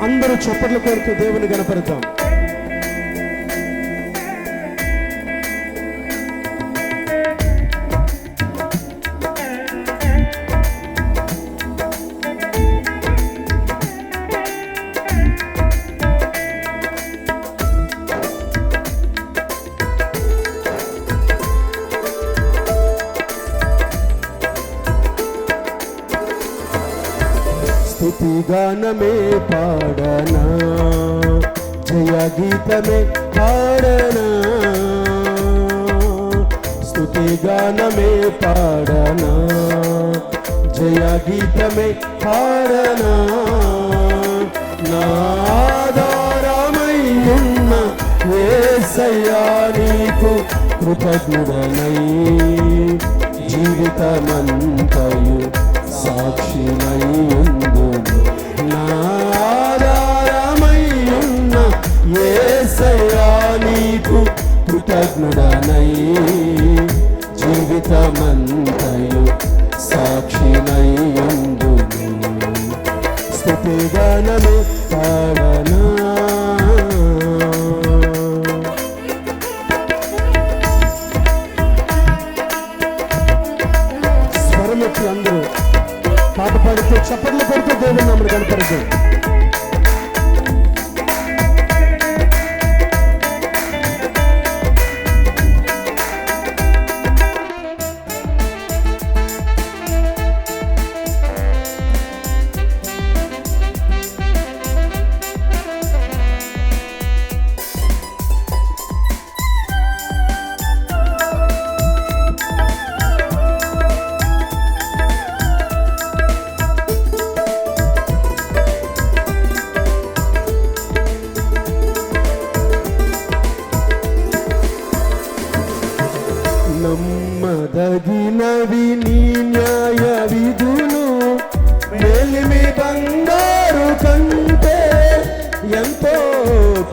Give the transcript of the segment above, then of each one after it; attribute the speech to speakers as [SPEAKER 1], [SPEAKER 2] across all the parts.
[SPEAKER 1] అందరూ చప్పట్లు కోరుతూ దేవుని గణపడతాం స్థుతిగానమే పాడనా జయ గీతమే పాడనా స్థుతిగానమే పాడనా జయ గీతమే పాడనా నాదారమై ఉన్న ఏసయ్యా నీకు కృతజ్ఞుడనై జీవితమంతయు సాక్షినై ఉందును నాదారమై ఏసయ్యా నీకు కృతజ్ఞుడనై జీవితమంతయు సాక్షినై ఉందును చప్పట్లు కొడుతూ దేవుని నామని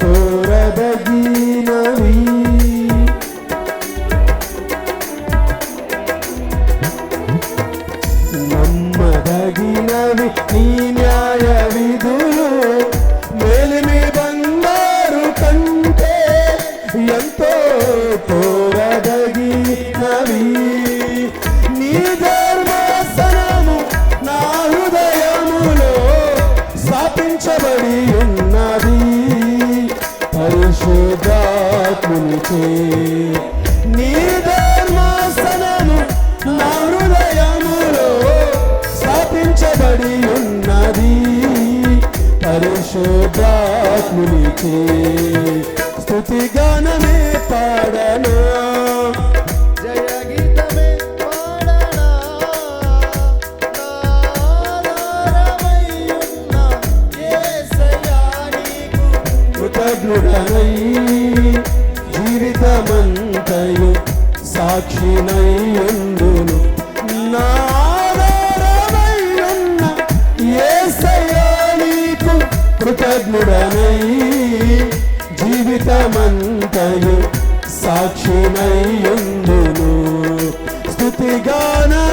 [SPEAKER 1] కోరదగినవి నమ్మదగినవి నీ న్యాయ విధులు. మేలిమి బంగారు కంటే ఎంతో కోరదగినవి పరిశుద్ధాత్మునిచే నీ ధర్మాసనము నా హృదయములో స్థాపించబడి ఉన్నది పరిశుద్ధాత్మునిచే స్తుతిగానమే పాడనా సాక్షినై ఉండును నాదారమై ఉన్న నీకు కృతజ్ఞుడనై జీవితమంతయు సాక్షినై స్థుతిగానా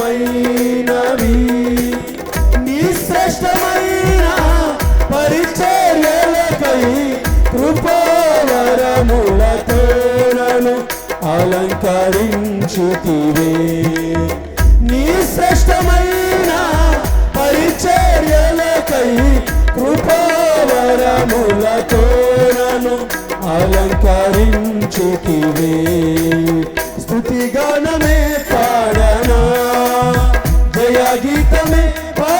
[SPEAKER 1] పరిశుద్ధమైనవి నీ శ్రేష్టమైన పరిచర్యలపై కృపావరములతో నన్ను అలంకరించుతివే. నీ శ్రేష్టమైన పరిచర్యలపై కృపావరములతో అలంకరించుతివే. me, boy.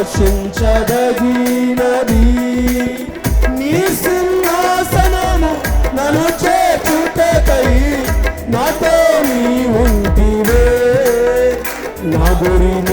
[SPEAKER 1] ఆశించదగినది. నీ సింహాసనము నన్ను చేచుటకై నాతో నీ ఉంటివే. నా గురి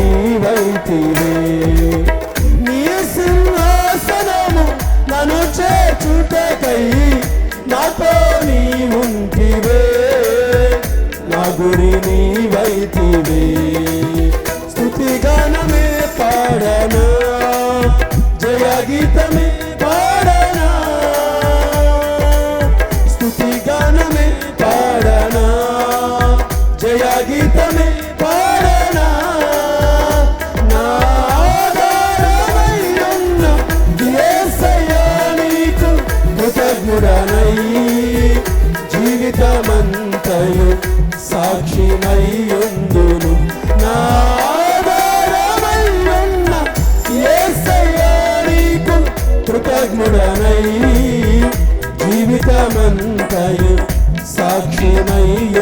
[SPEAKER 1] జీవితమంతయు
[SPEAKER 2] సాక్షిమయ్య